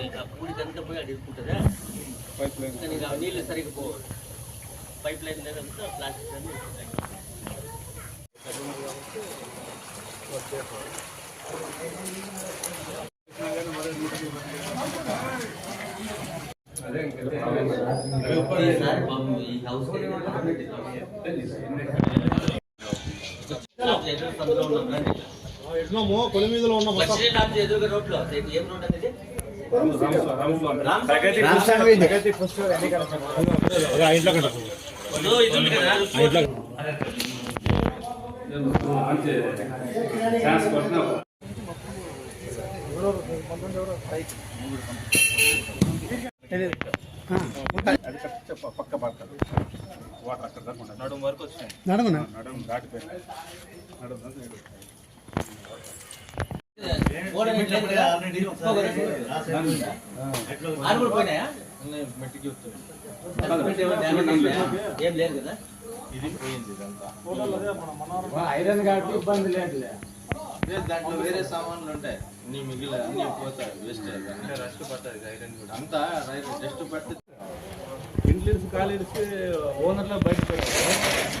అది ఆ పూడి కనుక పోయి అది ఇరుక్కుంటుందా? నీళ్ళు సరిగ్గా పోవు. పైప్ లైన్ అంతా ప్లాస్టిక్ అన్ని కొలి మీదలో ఉన్న ఎదురుగా రోడ్లో ఏం రోడ్ అనేది పక్క పడతారు వాటర్ అక్కడ దాకా. నడుము వరకు వచ్చినాయి. నడుము దాటిపోయింది. నడుము పోయినాయా? ఏం లేదు కదా? ఇది పోయింది ఇదంతా. ఐరన్ కాబట్టి ఇబ్బంది లేదు అదే దాంట్లో వేరే సామాన్లు ఉంటాయి. నీ మిగిలిన అన్ని పోతాయి వేస్ట్ అంటే రస్ట్ పడుతుంది ఐరన్ కూడా. అంతా జస్ట్ పడితే ఇంట్లో ఖాళీ ఇస్తే ఓనర్లో బయట అది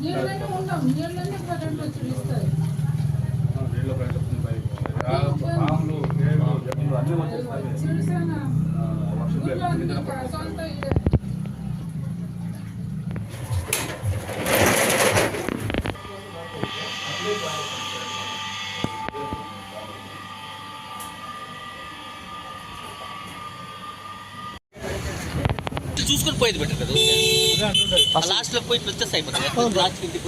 నీళ్ళన్నీ ఉండవు నీళ్ళన్నీ కరెంట్ వచ్చి ఇస్తాయి నీళ్ళు చూసుకొని పోయేది బెటర్ కదా లాస్ట్లో పోయి వచ్చేసి అయిపోతుంది ఇంటికి